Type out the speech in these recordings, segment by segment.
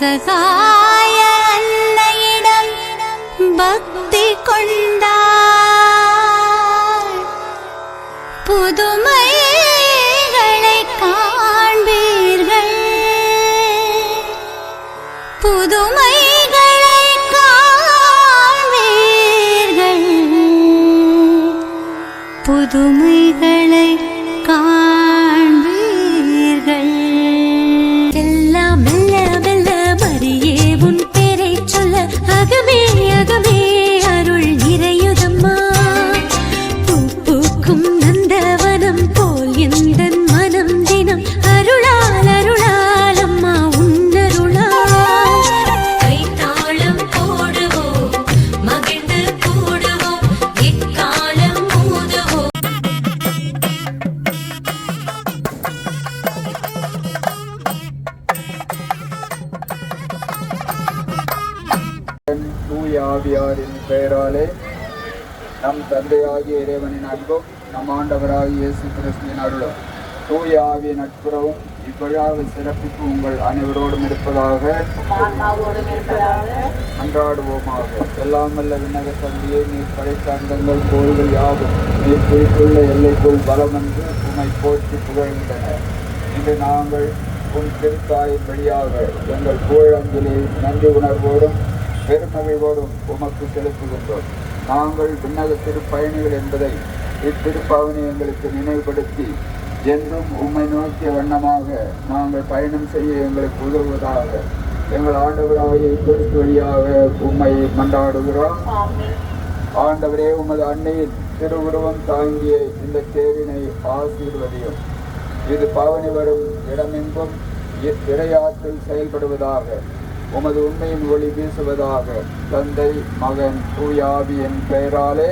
சகாய அன்னையிடம் பக்தி கொண்டார் புதுமைகளை காண்பீர்கள். புதுமைகளை காண்பீர்கள். புதுமைகளை காண்பீர்கள் ஆவியாரின் பெயராலே நம் தந்தையாகிய இறைவனின் அன்பும் நம் ஆண்டவராகிய இயேசு கிறிஸ்துவின் அருளும். தூய ஆகிய நட்புறவும் இவ்விழாவை சிறப்பிப்பு உங்கள் அனைவரோடும் இருப்பதாக அன்றாடுவோமாக. எல்லாம் வல்ல விண்ணக தந்தையே நீர் படைத்த அண்டங்கள் கோள்கள் யாவும் நீர் குறித்துள்ள எல்லைக்குள் பலமன்று உமை போற்றி புகழ்கின்றன. இன்று நாங்கள் உன் திருத்தாயின் வழியாக எங்கள் புகழஞ்சலி நன்றி உணர்வோடும் பெருமகிழ்வோடும் உமக்கு செலுத்துகின்றோம். நாங்கள் விண்ணக திருப்பயணிகள் என்பதை இத்திருப்பாவனை எங்களுக்கு நினைவுபடுத்தி என்றும் உம்மை நோக்கிய வண்ணமாக நாங்கள் பயணம் செய்ய எங்களுக்கு உதவுவதாக எங்கள் ஆண்டவராகிய கிறிஸ்து வழியாக உம்மை மன்றாடுகிறோம். ஆண்டவரே உமது அன்னையின் திருவுருவம் தாங்கிய இந்த தேரினை ஆசீர்வதியும். இது பவனி வரும் இடமெங்கும் இறையாற்றல் செயல்படுவதாக உமது உண்மையின் ஒளி வீசுவதாக தந்தை மகன் தூயாவியின் பெயராலே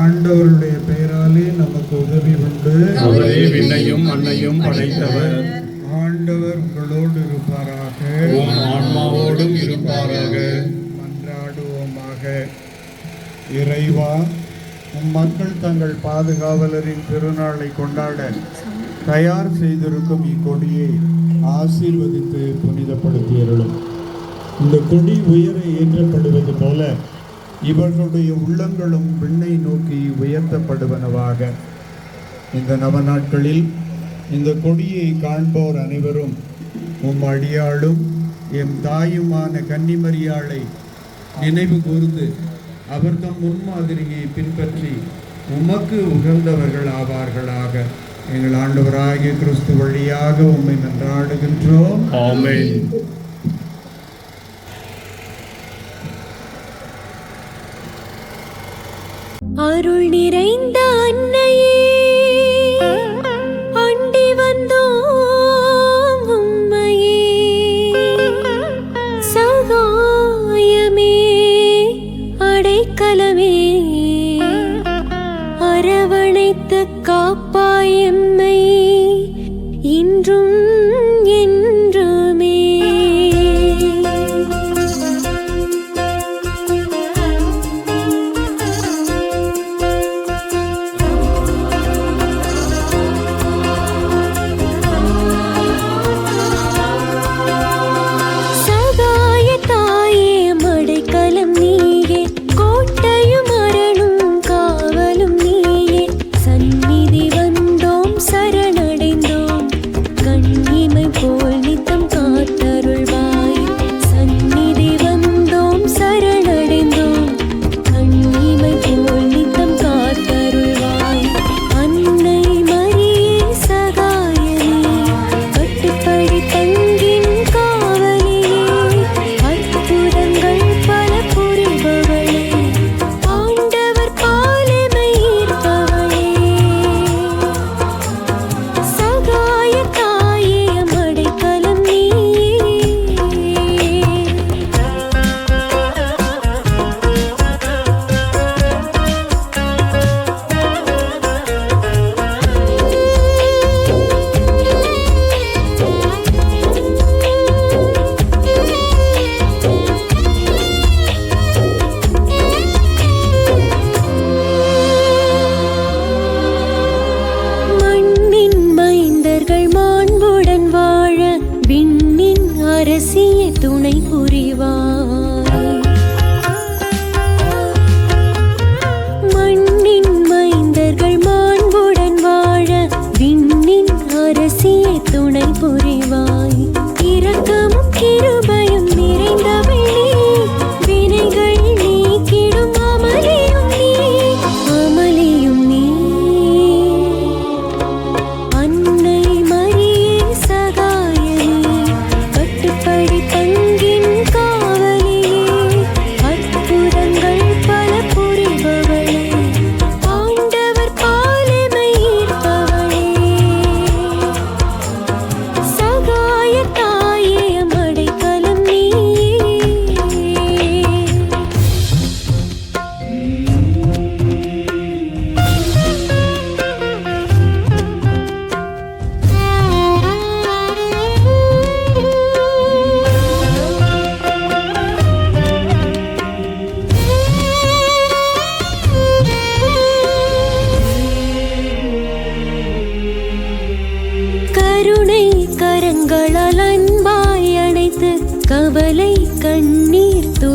ஆண்டவருடைய பெயராலே நமக்கு உதவி உண்டு. அவரே விண்ணையும் மண்ணையும் படைத்தவர். ஆண்டவர் உங்களோடு இருப்பாராக. ஆன்மாவோடும் இருப்பாராக. மன்றாடுவோமாக. இறைவா உம் மக்கள் தங்கள் பாதுகாவலரின் திருநாளை கொண்டாட தயார் செய்திருக்கும் இக்கொடியை ஆசீர்வதித்து புனிதப்படுத்தியருளும். இந்த கொடி உயர ஏற்றப்படுவது போல இவர்களுடைய உள்ளங்களும் விண்ணை நோக்கி உயர்த்தப்படுவனவாக. இந்த நவ நாட்களில் இந்த கொடியை காண்போர் அனைவரும் உம் அடியாளும் எம் தாயுமான கன்னிமரியாளை நினைவு கூர்ந்து அவர்தம் முன்மாதிரியை பின்பற்றி உமக்கு உகந்தவர்கள் ஆவார்களாக எங்கள் ஆண்டவராகிய கிறிஸ்து வழியாக உம்மை நன்றாடுகின்றோம் ஆமென். அருள் நிறைந்த அன்னையே.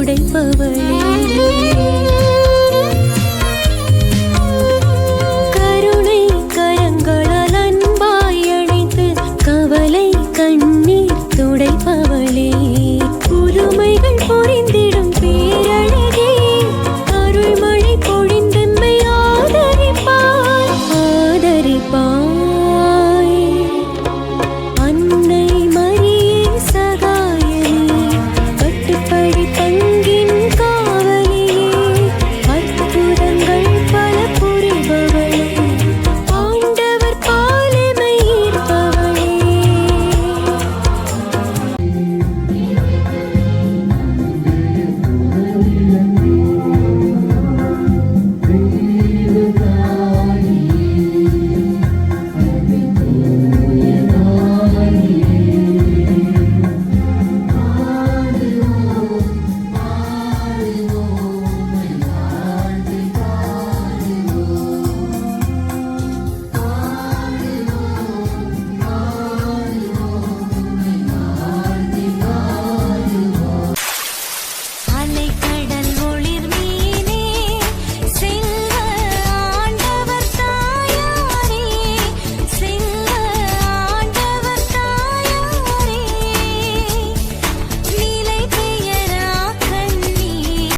துடைப்பவளே